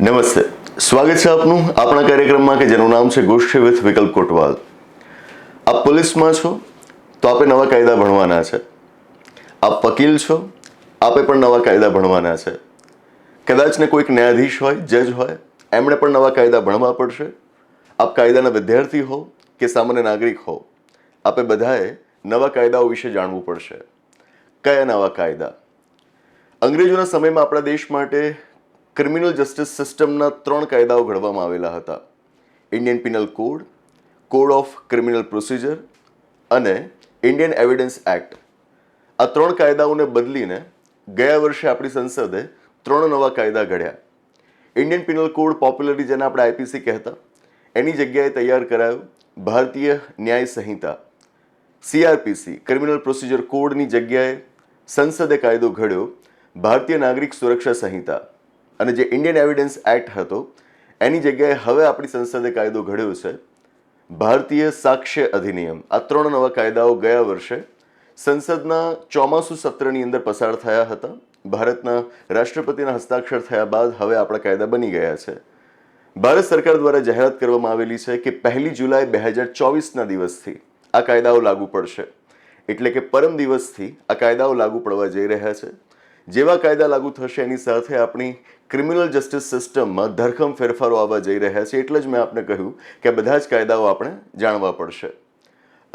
નમસ્તે. સ્વાગત છે આપનું આપણા કાર્યક્રમમાં કે જેનું નામ છે ગોષ્ઠી વિથ વિકલ્પ કોટવાલ. આપ પોલીસમાં છો તો આપે નવા કાયદા ભણવાના છે. આપ વકીલ છો, આપે પણ નવા કાયદા ભણવાના છે. કદાચ ને કોઈક ન્યાયાધીશ હોય, જજ હોય, એમણે પણ નવા કાયદા ભણવા પડશે. આપ કાયદાના વિદ્યાર્થી હો કે સામાન્ય નાગરિક હો, આપે બધાએ નવા કાયદાઓ વિશે જાણવું પડશે. કયા નવા કાયદા? અંગ્રેજોના સમયમાં આપણા દેશ માટે ક્રિમિનલ જસ્ટિસ સિસ્ટમના ત્રણ કાયદાઓ ઘડવામાં આવેલા હતા. Indian penal code code of criminal procedure અને ઇન્ડિયન એવિડન્સ એક્ટ આ ત્રણ કાયદાઓને બદલીને ગયા વર્ષે આપણી સંસદે ત્રણ નવા કાયદા ઘડ્યા. ઇન્ડિયન પિનલ કોડ પોપ્યુલરલી જેને આપણે આઈપીસી કહેતા, એની જગ્યાએ તૈયાર કરાયો ભારતીય ન્યાય સંહિતા. સીઆરપીસી ક્રિમિનલ પ્રોસિજર કોડની જગ્યાએ સંસદે કાયદો ઘડ્યો ભારતીય નાગરિક સુરક્ષા સંહિતા. અને જે ઇન્ડિયન એવિડન્સ એક્ટ હતો, એની જગ્યાએ હવે આપણી સંસદે કાયદો ઘડ્યો છે. ભારતીય સાક્ષ્ય અધિનિયમ, આ ત્રણ નવા કાયદાઓ ગયા વર્ષે સંસદના ચોમાસુ સત્રની અંદર પસાર થયા હતા. ભારતના રાષ્ટ્રપતિના હસ્તાક્ષર થયા બાદ હવે આપણા કાયદા બની ગયા છે. ભારત સરકાર દ્વારા જાહેરાત કરવામાં આવેલી છે કે પહેલી જુલાઈ બે હજાર ચોવીસના દિવસથી આ કાયદાઓ લાગુ પડશે. એટલે કે પરમ દિવસથી આ કાયદાઓ લાગુ પડવા જઈ રહ્યા છે. જેવા કાયદા લાગુ થશે, એની સાથે આપણી ક્રિમિનલ જસ્ટિસ સિસ્ટમમાં ધરખમ ફેરફારો આવવા જઈ રહ્યા છે. એટલે જ મેં આપને કહ્યું કે બધા જ કાયદાઓ આપણે જાણવા પડશે.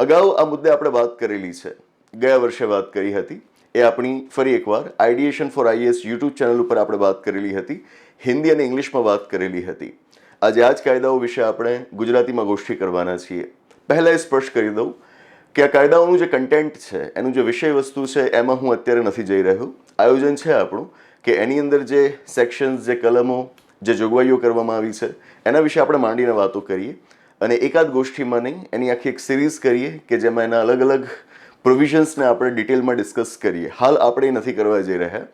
અગાઉ આ મુદ્દે આપણે વાત કરેલી છે. ગયા વર્ષે વાત કરી હતી. એ આપણી ફરી એકવાર ideation for IAS YouTube channel ઉપર આપણે વાત કરેલી હતી. હિન્દી અને ઇંગ્લિશમાં વાત કરેલી હતી. આજે આ જ કાયદાઓ વિશે આપણે ગુજરાતીમાં ગોષ્ઠી કરવાના છીએ. પહેલાં એ સ્પષ્ટ કરી દઉં. કે આ કાયદાઓનું જે કન્ટેન્ટ છે, એનું જે વિષય વસ્તુ છે, એમાં હું અત્યારે નથી જઈ રહ્યો. આયોજન છે આપણું કે એની અંદર જે સેક્શન્સ જે કલમો, જે જોગવાઈઓ કરવામાં આવી છે, એના વિશે આપણે માંડીને વાતો કરીએ. અને એકાદ ગોષ્ઠીમાં નહીં, એની આખી એક સિરીઝ કરીએ કે જેમાં એના અલગ અલગ પ્રોવિઝન્સને આપણે ડિટેલમાં ડિસ્કસ કરીએ. હાલ આપણે નથી કરવા જઈ રહ્યા.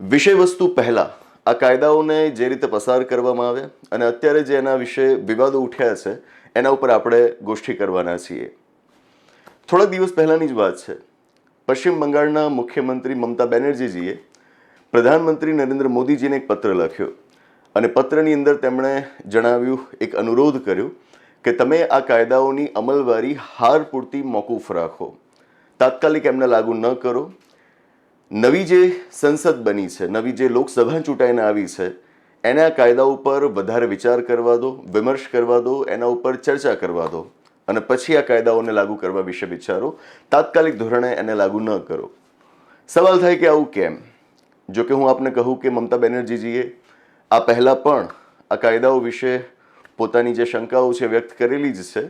વિષય વસ્તુ પહેલાં, આ કાયદાઓને જે રીતે પસાર કરવામાં આવ્યા અને અત્યારે જે એના વિશે વિવાદો ઉઠ્યા છે, એના ઉપર આપણે ગોષ્ઠી કરવાના છીએ. થોડાક દિવસ પહેલાંની જ વાત છે. પશ્ચિમ બંગાળના મુખ્યમંત્રી મમતા બેનર્જીજીએ પ્રધાનમંત્રી નરેન્દ્ર મોદીજીને એક પત્ર લખ્યો. અને પત્રની અંદર તેમણે જણાવ્યું, એક અનુરોધ કર્યો કે તમે આ કાયદાઓની અમલવારી હાર પૂરતી મોકૂફ રાખો. તાત્કાલિક એમને લાગુ ન કરો. નવી જે સંસદ બની છે, નવી જે લોકસભા ચૂંટાઈને આવી છે, એને આ કાયદા ઉપર વધારે વિચાર કરવા દો, વિમર્શ કરવા દો, એના ઉપર ચર્ચા કરવા દો. અને પછી આ કાયદાઓને લાગુ કરવા વિશે વિચારો. તાત્કાલિક ધોરણે એને લાગુ ન કરો. સવાલ થાય કે આવું કેમ? જો કે હું આપને કહું કે મમતા બેનર્જીજીએ આ પહેલાં પણ આ કાયદાઓ વિશે પોતાની જે શંકાઓ છે વ્યક્ત કરેલી જ છે.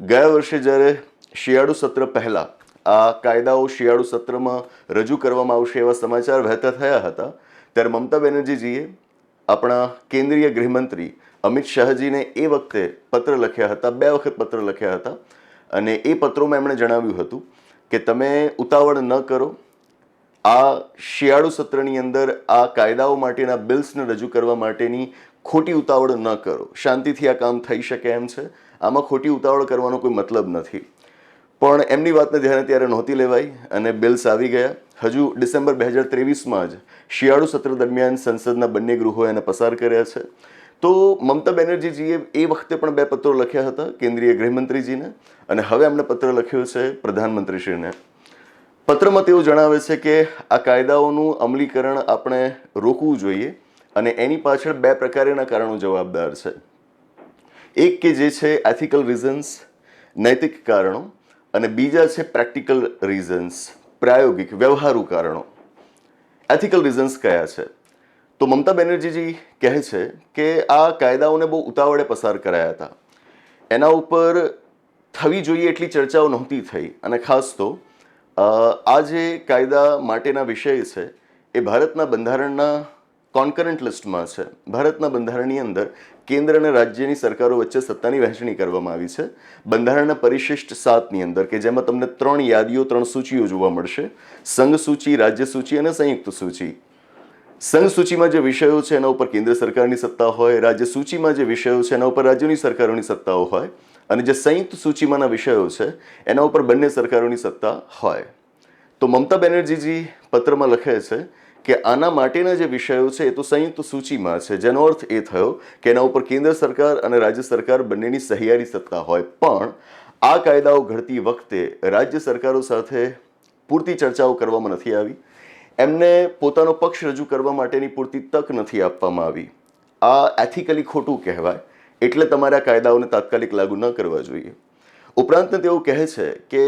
ગયા વર્ષે જ્યારે શિયાળુ સત્ર પહેલાં આ કાયદાઓ શિયાળુ સત્રમાં રજૂ કરવામાં આવશે એવા સમાચાર વહેતા થયા હતા, ત્યારે મમતા બેનર્જીજીએ આપણા કેન્દ્રીય ગૃહમંત્રી અમિત શાહજીને એ વખતે પત્ર લખ્યા હતા, બે વખત પત્ર લખ્યા હતા. અને એ પત્રોમાં એમણે જણાવ્યું હતું કે તમે ઉતાવળ ન કરો. આ શિયાળુ સત્રની અંદર આ કાયદાઓ માટેના બિલ્સને રજૂ કરવા માટેની ખોટી ઉતાવળ ન કરો. શાંતિથી આ કામ થઈ શકે એમ છે. આમાં ખોટી ઉતાવળ કરવાનો કોઈ મતલબ નથી. પણ એમની વાતને ધ્યાને ત્યારે નહોતી લેવાઈ અને બિલ્સ આવી ગયા. હજુ ડિસેમ્બર બે હજાર ત્રેવીસમાં જ શિયાળુ સત્ર દરમિયાન સંસદના બંને ગૃહો એને પસાર કર્યા છે. તો મમતા બેનર્જીજીએ એ વખતે પણ બે પત્રો લખ્યા હતા કેન્દ્રીય ગૃહમંત્રીજીને, અને હવે એમણે પત્ર લખ્યો છે પ્રધાનમંત્રીશ્રીને. પત્રમાં તેઓ જણાવે છે કે આ કાયદાઓનું અમલીકરણ આપણે રોકવું જોઈએ અને એની પાછળ બે પ્રકારના કારણો જવાબદાર છે. એક કે જે છે એથિકલ રીઝન્સ નૈતિક કારણો, અને બીજા છે પ્રેક્ટિકલ રીઝન્સ પ્રાયોગિક, વ્યવહારુ કારણો. એથિકલ રીઝન્સ કયા છે? તો મમતા બેનર્જીજી કહે છે કે આ કાયદાઓને બહુ ઉતાવળે પસાર કરાયા હતા. એના ઉપર થવી જોઈએ એટલી ચર્ચાઓ નહોતી થઈ. અને ખાસ તો આ જે કાયદા માટેના વિષય છે, એ ભારતના બંધારણના કોન્કરન્ટ લિસ્ટમાં છે. ભારતના બંધારણની અંદર કેન્દ્ર અને રાજ્યની સરકારો વચ્ચે સત્તાની વહેંચણી કરવામાં આવી છે. બંધારણના પરિશિષ્ટ સાતની અંદર, કે જેમાં તમને ત્રણ યાદીઓ, ત્રણ સૂચિઓ જોવા મળશે. સંઘ સૂચિ રાજ્ય સૂચિ અને સંયુક્ત સૂચિ. સંઘ સૂચિમાં જે વિષયો છે એના ઉપર કેન્દ્ર સરકારની સત્તા હોય, રાજ્ય સૂચિમાં જે વિષયો છે એના ઉપર રાજ્યોની સરકારોની સત્તાઓ હોય અને જે સંયુક્ત સૂચિમાંના વિષયો છે એના ઉપર બંને સરકારોની સત્તા હોય. તો મમતા બેનર્જીજી પત્રમાં લખે છે કે આના માટેના જે વિષયો છે એ તો સંયુક્ત સૂચિમાં છે. જેનો અર્થ એ થયો કે એના ઉપર કેન્દ્ર સરકાર અને રાજ્ય સરકાર બંનેની સહિયારી સત્તા હોય. પણ આ કાયદાઓ ઘડતી વખતે રાજ્ય સરકારો સાથે પૂરતી ચર્ચાઓ કરવામાં નથી આવી. એમને પોતાનો પક્ષ રજૂ કરવા માટેની પૂરતી તક નથી આપવામાં આવી. આ એથિકલી ખોટું કહેવાય, એટલે તમારે આ કાયદાઓને તાત્કાલિક લાગુ ન કરવા જોઈએ. ઉપરાંત તેઓ કહે છે કે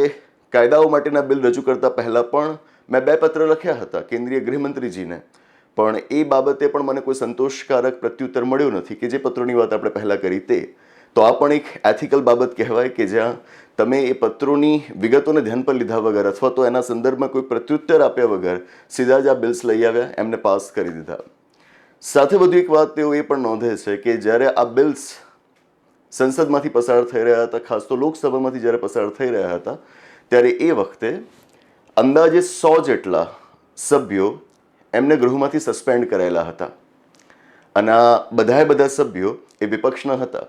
કાયદાઓ માટેના બિલ રજૂ કરતા પહેલાં પણ મેં બે પત્ર લખ્યા હતા કેન્દ્રીય ગૃહમંત્રીજીને. પણ એ બાબતે પણ મને કોઈ સંતોષકારક પ્રત્યુત્તર મળ્યો નથી કે જે પત્રોની વાત આપણે પહેલાં કરી તે. તો આ પણ એક એથિકલ બાબત કહેવાય કે જ્યાં તમે એ પત્રોની વિગતોને ધ્યાન પર લીધા વગર અથવા તો એના સંદર્ભમાં કોઈ પ્રત્યુત્તર આપ્યા વગર સીધા જ આ બિલ્સ લઈ આવ્યા, એમને પાસ કરી દીધા. સાથે વધુ એક વાત તેઓ એ પણ નોંધે છે કે જ્યારે આ બિલ્સ સંસદમાંથી પસાર થઈ રહ્યા હતા, ખાસ તો લોકસભામાંથી જ્યારે પસાર થઈ રહ્યા હતા, ત્યારે એ વખતે અંદાજે સો જેટલા સભ્યો એમને ગૃહમાંથી સસ્પેન્ડ કરાયેલા હતા. અને આ બધાએ બધા સભ્યો એ વિપક્ષના હતા.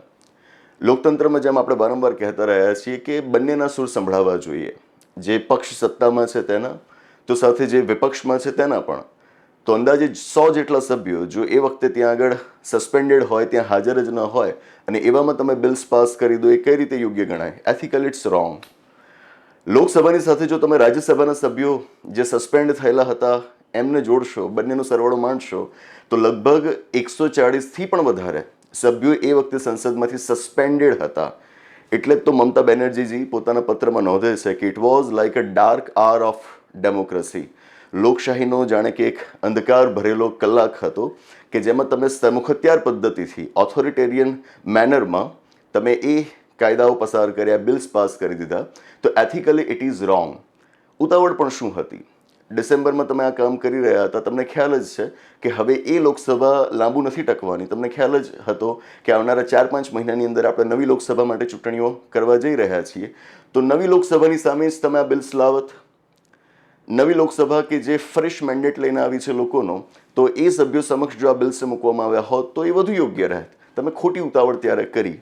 લોકતંત્રમાં જેમ આપણે વારંવાર કહેતા રહ્યા છીએ કે બંનેના સુર સંભળાવવા જોઈએ. જે પક્ષ સત્તામાં છે તેના, તો સાથે જે વિપક્ષમાં છે તેના પણ. તો અંદાજે સો જેટલા સભ્યો જો એ વખતે ત્યાં આગળ સસ્પેન્ડેડ હોય, ત્યાં હાજર જ ન હોય, અને એવામાં તમે બિલ્સ પાસ કરી દો, એ કઈ રીતે યોગ્ય ગણાય? એથિકલ ઇટ્સ રોંગ લોકસભાની સાથે જો તમે રાજ્યસભાના સભ્યો જે સસ્પેન્ડ થયેલા હતા, એમને જોડશો, બંનેનો સરવાળો માંડશો, તો લગભગ એકસો ચાળીસથી પણ વધારે સભ્યો એ વખતે સંસદમાંથી સસ્પેન્ડેડ હતા. એટલે જ તો મમતા બેનર્જીજી પોતાના પત્રમાં નોંધે છે કે it was like a dark era of democracy લોકશાહીનો જાણે કે એક અંધકાર ભરેલો કલાક હતો કે જેમાં તમે સમુખત્યાર પદ્ધતિથી ઓથોરિટેરિયન મેનરમાં તમે એ કાયદાઓ પસાર કર્યા બિલ્સ પાસ કરી દીધા, તો એથિકલી ઇટ ઇઝ રોંગ ઉતાવળ પણ શું હતી? ડિસેમ્બરમાં તમે આ કામ કરી રહ્યા હતા, તમને ખ્યાલ જ છે કે હવે એ લોકસભા લાંબુ નથી ટકવાની. તમને ખ્યાલ જ હતો કે આવનારા ચાર પાંચ મહિનાની અંદર આપણે નવી લોકસભા માટે ચૂંટણીઓ કરવા જઈ રહ્યા છીએ. તો નવી લોકસભાની સામે જ તમે આ બિલ્સ લાવત નવી લોકસભા કે જે ફ્રેશ મેન્ડેટ લઈને આવી છે લોકોનો, તો એ સભ્યો સમક્ષ જો આ બિલ્સ મૂકવામાં આવ્યા હોત, તો એ વધુ યોગ્ય રહેત. તમે ખોટી ઉતાવળ ત્યારે કરી.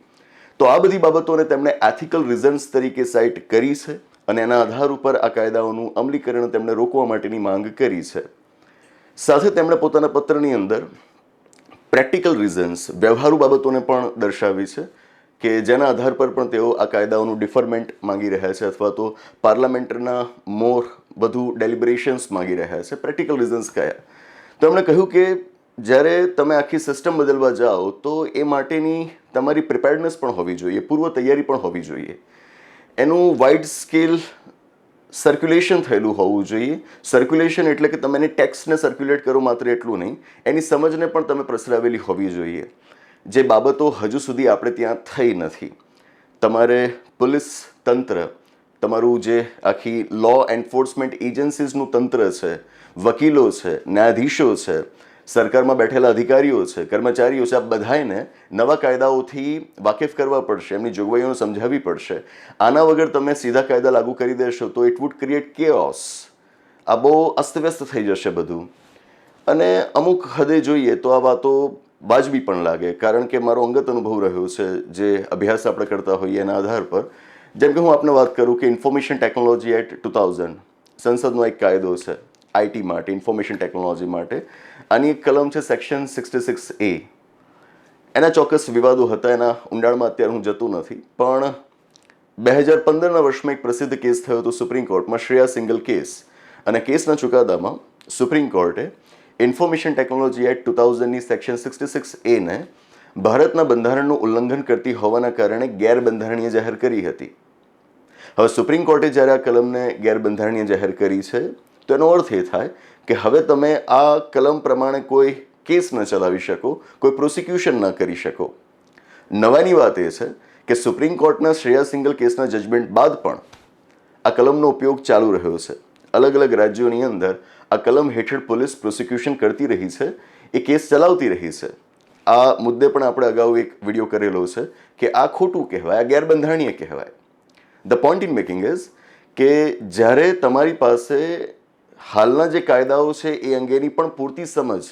તો આ બધી બાબતોને તેમણે એથિકલ રિઝન્સ તરીકે સાઇટ કરી છે. અને એના આધાર ઉપર આ કાયદાઓનું અમલીકરણ તેમણે રોકવા માટેની માંગ કરી છે. સાથે તેમણે પોતાના પત્રની અંદર પ્રેક્ટિકલ રીઝન્સ વ્યવહારુ બાબતોને પણ દર્શાવી છે કે જેના આધાર પર પણ તેઓ આ કાયદાઓનું ડિફરમેન્ટ માંગી રહ્યા છે અથવા તો પાર્લામેન્ટના મોર વધુ ડેલિબરેશન્સ માંગી રહ્યા છે, પ્રેક્ટિકલ રીઝન્સ કયા. તો એમણે કહ્યું કે જ્યારે તમે આખી સિસ્ટમ બદલવા જાઓ તો એ માટેની તમારી પ્રિપેર્ડનેસ પણ હોવી જોઈએ, પૂર્વ તૈયારી પણ હોવી જોઈએ. એનું વાઇડ સ્કેલ સર્ક્યુલેશન થયેલું હોવું જોઈએ. સર્ક્યુલેશન એટલે કે તમે એની ટેક્સને સર્ક્યુલેટ કરો માત્ર એટલું નહીં, એની સમજને પણ તમે પ્રસરાવેલી હોવી જોઈએ. જે બાબતો હજુ સુધી આપણે ત્યાં થઈ નથી. તમારે પોલીસ તંત્ર, તમારું જે આખી લો એન્ફોર્સમેન્ટ એજન્સીઝનું તંત્ર છે, વકીલો છે, ન્યાયાધીશો છે સરકારમાં બેઠેલા અધિકારીઓ છે, કર્મચારીઓ છે, આ બધાને નવા કાયદાઓથી વાકેફ કરવા પડશે, એમની જોગવાઈઓને સમજાવવી પડશે. આના વગર તમે સીધા કાયદા લાગુ કરી દેશો તો ઇટ વુડ ક્રિએટ કેઓસ આ બહુ અસ્તવ્યસ્ત થઈ જશે બધું. અને અમુક હદે જોઈએ તો આ વાતો વાજબી પણ લાગે, કારણ કે મારો અંગત અનુભવ રહ્યો છે, જે અભ્યાસ આપણે કરતા હોઈએ એના આધાર પર. જેમ કે હું આપને વાત કરું કે information technology act two thousand સંસદનો એક કાયદો છે. આઈટી માટે, ઇન્ફોર્મેશન ટેકનોલોજી માટે. આની એક કલમ છે સેક્શન સિક્સટી સિક્સ એ. એના ચોક્કસ વિવાદો હતા, એના ઊંડાણમાં અત્યારે હું જતો નથી. પણ બે હજાર પંદરના વર્ષમાં એક પ્રસિદ્ધ કેસ થયો હતો સુપ્રીમ કોર્ટમાં, શ્રેયા સિંગલ કેસ. અને કેસના ચુકાદામાં સુપ્રીમ કોર્ટે ઇન્ફોર્મેશન ટેકનોલોજી એક્ટ ટુ થાઉઝન્ડની સેક્શન સિક્સટી સિક્સ એને ભારતના બંધારણનું ઉલ્લંઘન કરતી હોવાના કારણે ગેરબંધારણીય જાહેર કરી હતી. હવે સુપ્રીમ કોર્ટે જ્યારે આ કલમને ગેરબંધારણીય જાહેર કરી છે તો એનો અર્થ એ થાય કે હવે તમે આ કલમ પ્રમાણે કોઈ કેસ ન ચલાવી શકો, કોઈ પ્રોસિક્યુશન ન કરી શકો. નવાની વાત એ છે કે સુપ્રીમ કોર્ટના શ્રેયા સિંગલ કેસના જજમેન્ટ બાદ પણ આ કલમનો ઉપયોગ ચાલુ રહ્યો છે. અલગ અલગ રાજ્યોની અંદર આ કલમ હેઠળ પોલીસ પ્રોસિક્યુશન કરતી રહી છે, એ કેસ ચલાવતી રહી છે. આ મુદ્દે પણ આપણે અગાઉ એક વીડિયો કરેલો છે કે આ ખોટું કહેવાય, આ ગેરબંધારણીય કહેવાય. The point in making is કે જ્યારે તમારી પાસે હાલના જે કાયદાઓ છે એ અંગેની પણ પૂરતી સમજ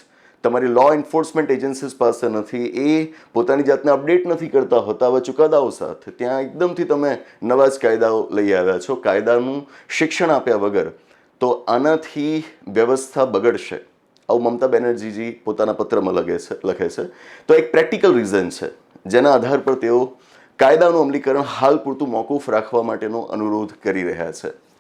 તમારી લો એન્ફોર્સમેન્ટ એજન્સીસ પાસે નથી. એ પોતાની જાતને અપડેટ નથી કરતા હોતા, હવે ચુકાદાઓ સાથે. ત્યાં એકદમથી તમે નવા જ કાયદાઓ લઈ આવ્યા છો. કાયદાનું શિક્ષણ આપ્યા વગર તો આનાથી વ્યવસ્થા બગડશે. આવું મમતા બેનર્જીજી પોતાના પત્રમાં લખે છે લખે છે. તો એક પ્રેક્ટિકલ રીઝન છે. જેના આધાર પર તેઓ કાયદાનું અમલીકરણ હાલ પૂરતું મોકૂફ રાખવા માટેનો અનુરોધ કરી રહ્યા છે.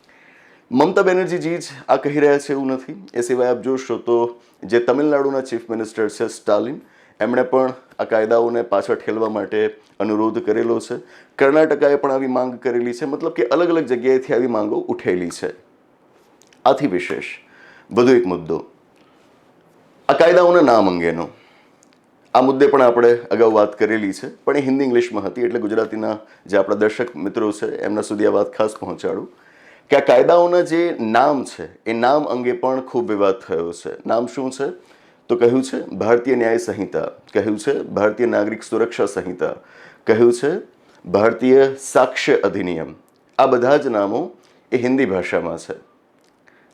મમતા બેનર્જીજી જ આ કહી રહ્યા છે એવું નથી. એ સિવાય આપ જોશો તો જે તમિલનાડુના ચીફ મિનિસ્ટર છે સ્ટાલિન, એમણે પણ આ કાયદાઓને પાછળ ઠેલવા માટે અનુરોધ કરેલો છે. કર્ણાટકાએ પણ આવી માંગ કરેલી છે. મતલબ કે અલગ અલગ જગ્યાએથી આવી માંગો ઉઠેલી છે. આથી વિશેષ, વધુ એક મુદ્દો. આ કાયદાઓના નામ અંગેનો. આ મુદ્દે પણ આપણે અગાઉ વાત કરેલી છે. પણ એ હિન્દી ઇંગ્લિશમાં હતી એટલે ગુજરાતીના જે આપણા દર્શક મિત્રો છે, એમના સુધી આ વાત ખાસ પહોંચાડું. કે આ કાયદાઓના જે નામ છે, એ નામ અંગે પણ ખૂબ વિવાદ થયો છે. નામ શું છે? તો કહ્યું છે, ભારતીય ન્યાય સંહિતા. કહ્યું છે, ભારતીય નાગરિક સુરક્ષા સંહિતા. કહ્યું છે, ભારતીય સાક્ષ્ય અધિનિયમ. આ બધા જ નામો એ હિન્દી ભાષામાં છે.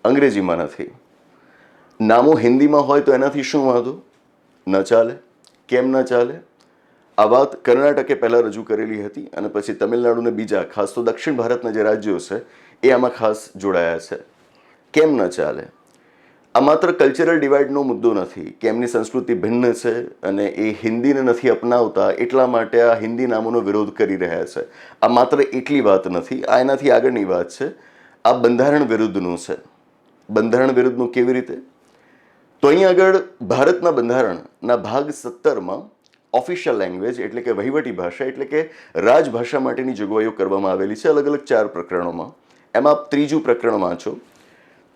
અંગ્રેજીમાં નથી. નામો હિન્દીમાં હોય તો એનાથી શું વાંધો? ન ચાલે. કેમ ન ચાલે? આ વાત કર્ણાટકે પહેલાં રજૂ કરેલી હતી અને પછી તમિલનાડુને બીજા, ખાસ તો દક્ષિણ ભારતના જે રાજ્યો છે એ આમાં ખાસ જોડાયા છે. કેમ ન ચાલે? આ માત્ર કલ્ચરલ ડિવાઇડનો મુદ્દો નથી. કે એમની સંસ્કૃતિ ભિન્ન છે અને એ હિન્દીને નથી અપનાવતા એટલા માટે આ હિન્દી નામોનો વિરોધ કરી રહ્યા છે. આ માત્ર એટલી વાત નથી, આ એનાથી આગળની વાત છે. આ બંધારણ વિરુદ્ધનું છે. બંધારણ વિરુદ્ધનું કેવી રીતે? તો અહીં આગળ ભારતના બંધારણના ભાગ સત્તરમાં ઓફિશિયલ લેંગ્વેજ એટલે કે વહીવટી ભાષા એટલે કે રાજભાષા માટેની જોગવાઈઓ કરવામાં આવેલી છે અલગ અલગ ચાર પ્રકરણોમાં. એમાં ત્રીજું પ્રકરણ વાંચો.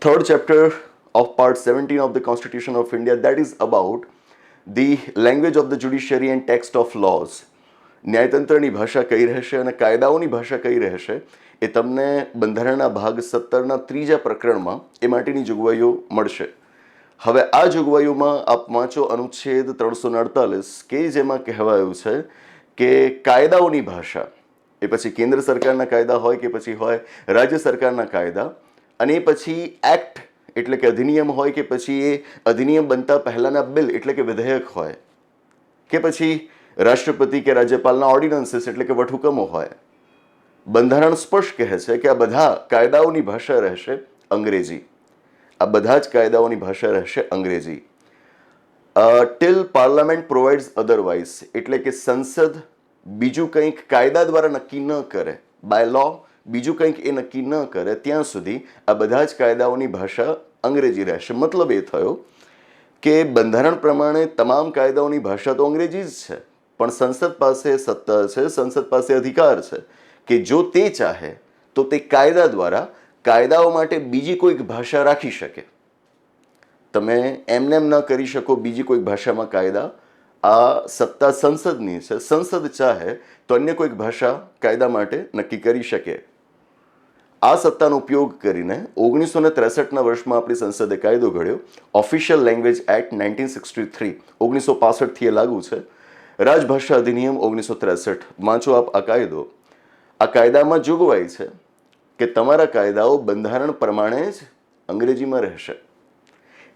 Third chapter of part seventeen of the constitution of India that is about the language of the judiciary and text of laws ન્યાયતંત્રની ભાષા કઈ રહેશે અને કાયદાઓની ભાષા કઈ રહેશે, એ તમને બંધારણના ભાગ સત્તરના ત્રીજા પ્રકરણમાં એ માટેની જોગવાઈઓ મળશે. હવે આ જોગવાઈઓમાં આપ વાંચો અનુચ્છેદ ત્રણસો અડતાલીસ, કે જેમાં કહેવાયું છે કે કાયદાઓની ભાષા એ પછી કેન્દ્ર સરકારના કાયદા હોય કે પછી હોય રાજ્ય સરકારના કાયદા, અને પછી એક્ટ એટલે કે અધિનિયમ હોય કે પછી એ અધિનિયમ બનતા પહેલાંના બિલ એટલે કે વિધેયક હોય, કે પછી રાષ્ટ્રપતિ કે રાજ્યપાલના ઓર્ડિનન્સીસ એટલે કે વટહુકમો હોય. બંધારણ સ્પષ્ટ કહે છે કે આ બધા કાયદાઓની ભાષા રહેશે અંગ્રેજી. આ બધા જ કાયદાઓની ભાષા રહેશે અંગ્રેજી. ટિલ પાર્લામેન્ટ પ્રોવાઇડ્સ અધરવાઇઝ એટલે કે સંસદ બીજું કંઈક કાયદા દ્વારા નક્કી ન કરે બાય લો બીજું કંઈક એ નક્કી ન કરે, ત્યાં સુધી આ બધા જ કાયદાઓની ભાષા અંગ્રેજી રહેશે. મતલબ એ થયો કે બંધારણ પ્રમાણે તમામ કાયદાઓની ભાષા તો અંગ્રેજી જ છે, પણ સંસદ પાસે સત્તા છે, સંસદ પાસે અધિકાર છે કે જો તે ચાહે તો તે કાયદા દ્વારા કાયદાઓ માટે બીજી કોઈક ભાષા રાખી શકે. તમે એમને એમ ન કરી શકો બીજી કોઈક ભાષામાં કાયદા આ સત્તા સંસદની છે, સંસદ ચાહે તો અન્ય કોઈક ભાષા કાયદા માટે નક્કી કરી શકે. આ સત્તાનો ઉપયોગ કરીને ઓગણીસો ને ત્રેસઠના વર્ષમાં આપણી સંસદે કાયદો ઘડ્યો. Official language act nineteen sixty three ઓગણીસો પાસઠથી એ લાગુ છે. રાજભાષા અધિનિયમ ઓગણીસો ત્રેસઠ વાંચો આપ આ કાયદો. આ કાયદામાં જોગવાઈ છે કે તમારા કાયદાઓ બંધારણ પ્રમાણે જ અંગ્રેજીમાં રહેશે.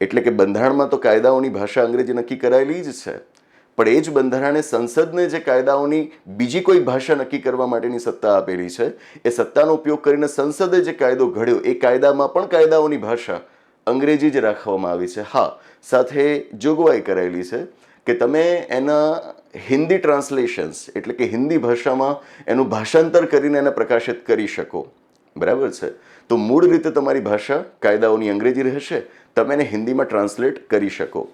એટલે કે બંધારણમાં તો કાયદાઓની ભાષા અંગ્રેજી નક્કી કરાયેલી જ છે. પણ એ જ બંધારણે સંસદને જે કાયદાઓની બીજી કોઈ ભાષા નક્કી કરવા માટેની સત્તા આપેલી છે, એ સત્તાનો ઉપયોગ કરીને સંસદે જે કાયદો ઘડ્યો, એ કાયદામાં પણ કાયદાઓની ભાષા અંગ્રેજી જ રાખવામાં આવી છે. હા, સાથે જોગવાઈ કરાયેલી છે કે તમે એના હિન્દી ટ્રાન્સલેશન્સ, એટલે કે હિન્દી ભાષામાં એનું ભાષાંતર કરીને એને પ્રકાશિત કરી શકો. બરાબર છે? તો મૂળ રીતે તમારી ભાષા કાયદાઓની અંગ્રેજી રહેશે, તમે એને હિન્દીમાં ટ્રાન્સલેટ કરી શકો.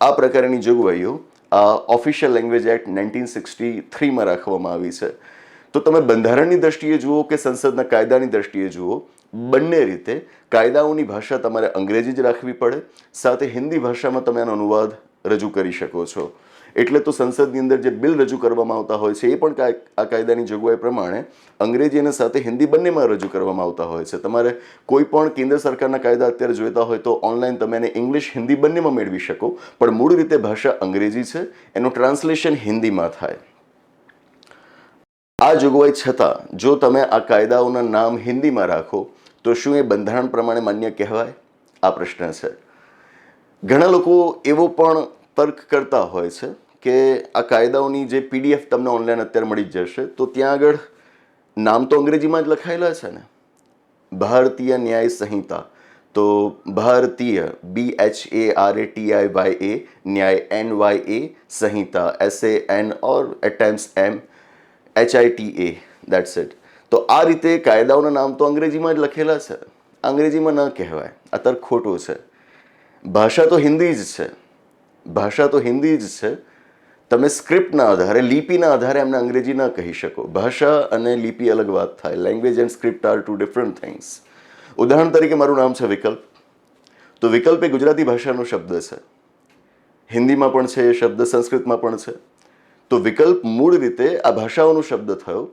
આ પ્રકારની જોગવાઈઓ official language act nineteen sixty થ્રીમાં રાખવામાં આવી છે. તો તમે બંધારણની દ્રષ્ટિએ જુઓ કે સંસદના કાયદાની દ્રષ્ટિએ જુઓ, બંને રીતે કાયદાઓની ભાષા તમારે અંગ્રેજી જ રાખવી પડે, સાથે હિન્દી ભાષામાં તમે આનો અનુવાદ રજૂ કરી શકો છો. એટલે તો સંસદની અંદર જે બિલ રજૂ કરવામાં આવતા હોય છે, એ પણ આ કાયદાની જોગવાઈ પ્રમાણે અંગ્રેજી અને સાથે હિન્દી બંનેમાં રજૂ કરવામાં આવતા હોય છે. તમારે કોઈ પણ કેન્દ્ર સરકારના કાયદા અત્યારે જોઈતા હોય તો ઓનલાઈન તમે એને ઇંગ્લિશ, હિન્દી બંનેમાં મેળવી શકો. પણ મૂળ રીતે ભાષા અંગ્રેજી છે, એનું ટ્રાન્સલેશન હિન્દીમાં થાય. આ જોગવાઈ છતાં, જો તમે આ કાયદાઓના નામ હિન્દીમાં રાખો, તો શું એ બંધારણ પ્રમાણે માન્ય કહેવાય? આ પ્રશ્ન છે. ઘણા લોકો એવો પણ તર્ક કરતા હોય છે કે આ કાયદાઓની જે પીડીએફ તમને ઓનલાઈન અત્યારે મળી જશે, તો ત્યાં આગળ નામ તો અંગ્રેજીમાં જ લખાયેલા છે ને? ભારતીય ન્યાય સંહિતા. તો Bharatiya B H A R A T I Y A Nyaya N Y A Sanhita S A N or at times M H I T A that's it તો આ રીતે કાયદાઓના નામ તો અંગ્રેજીમાં જ લખેલા છે. અંગ્રેજીમાં ન કહેવાય. અત્યારે ખોટું છે. ભાષા તો હિન્દી જ છે. ભાષા તો હિન્દી જ છે. તમે સ્ક્રિપ્ટના આધારે, લિપિના આધારે એમને અંગ્રેજી ના કહી શકો. ભાષા અને લિપિ અલગ વાત થાય. Language and script are two different things ઉદાહરણ તરીકે મારું નામ છે વિકલ્પ. તો વિકલ્પ એ ગુજરાતી ભાષાનો શબ્દ છે. હિન્દીમાં પણ છે એ શબ્દ સંસ્કૃતમાં પણ છે. તો વિકલ્પ મૂળ રીતે આ ભાષાઓનો શબ્દ થયો.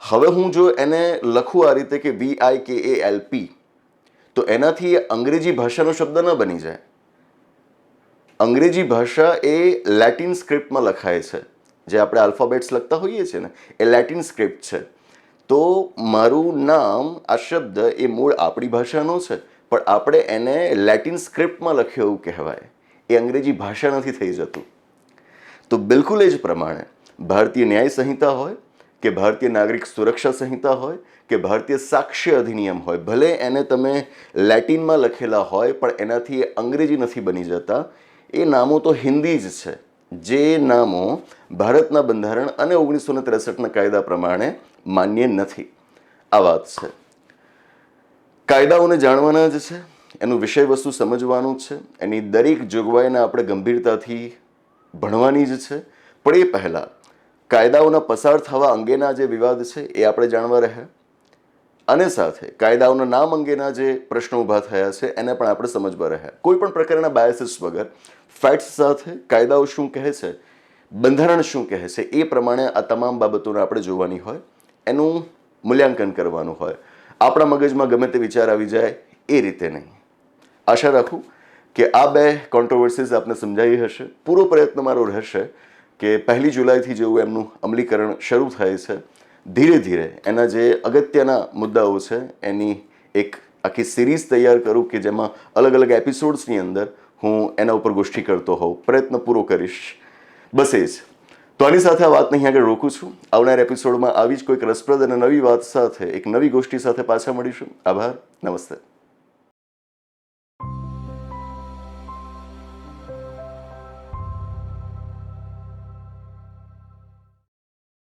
હવે હું જો એને લખું આ રીતે કે વી આઈ કે એ એલ પી તો એનાથી અંગ્રેજી ભાષાનો શબ્દ ન બની જાય. અંગ્રેજી ભાષા એ લેટિન સ્ક્રિપ્ટમાં લખાય છે. જે આપણે આલ્ફાબેટ્સ લખતા હોઈએ છીએ ને, એ લેટિન સ્ક્રિપ્ટ છે. તો મારું નામ, આ શબ્દ એ મૂળ આપણી ભાષાનો છે, પણ આપણે એને લેટિન સ્ક્રિપ્ટમાં લખ્યો એવું કહેવાય. એ અંગ્રેજી ભાષા નથી થઈ જતું. તો બિલકુલ એ જ પ્રમાણે ભારતીય ન્યાય સંહિતા હોય કે ભારતીય નાગરિક સુરક્ષા સંહિતા હોય કે ભારતીય સાક્ષ્ય અધિનિયમ હોય, ભલે એને તમે લેટિનમાં લખેલા હોય, પણ એનાથી એ અંગ્રેજી નથી બની જતા. એ નામો તો હિન્દી જ છે. જે નામો ભારતના બંધારણ અને ઓગણીસો ને ત્રેસઠના કાયદા પ્રમાણે માન્ય નથી. આ વાત છે. કાયદાઓને જાણવાના જ છે, એનું વિષય વસ્તુ સમજવાનું છે, એની દરેક જોગવાઈને આપણે ગંભીરતાથી ભણવાની જ છે. પણ એ પહેલાં કાયદાઓના પસાર થવા અંગેના જે વિવાદ છે એ આપણે જાણવા રહ્યા. અને સાથે કાયદાઓના નામ અંગેના જે પ્રશ્નો ઊભા થયા છે એને પણ આપણે સમજવા રહ્યા. કોઈ પણ પ્રકારના બાયસીસ વગર ફેક્ટ્સ સાથે કાયદાઓ શું કહે છે, બંધારણ શું કહે છે, એ પ્રમાણે આ તમામ બાબતોને આપણે જોવાની હોય, એનું મૂલ્યાંકન કરવાનું હોય. આપણા મગજમાં ગમે તે વિચાર આવી જાય, એ રીતે નહીં. આશા રાખું કે આ બે કોન્ટ્રોવર્સીઝ આપને સમજાઈ હશે. પૂરો પ્રયત્ન મારો રહેશે કે પહેલી જુલાઈથી જેવું એમનું અમલીકરણ શરૂ થાય છે. ધીરે ધીરે એના જે અગત્યના મુદ્દાઓ છે, એની એક આખી સિરીઝ તૈયાર કરું કે જેમાં અલગ અલગ એપિસોડ્સની અંદર હું એના ઉપર ગોષ્ઠી કરતો હોઉં. પ્રયત્ન પૂરો કરીશ. બસ એ જ. તો આની સાથે આ વાતને અહીં આગળ રોકું છું. આવનાર એપિસોડમાં આવી જ કોઈક રસપ્રદ અને નવી વાત સાથે, એક નવી ગોષ્ઠી સાથે પાછા મળીશું. આભાર. નમસ્તે.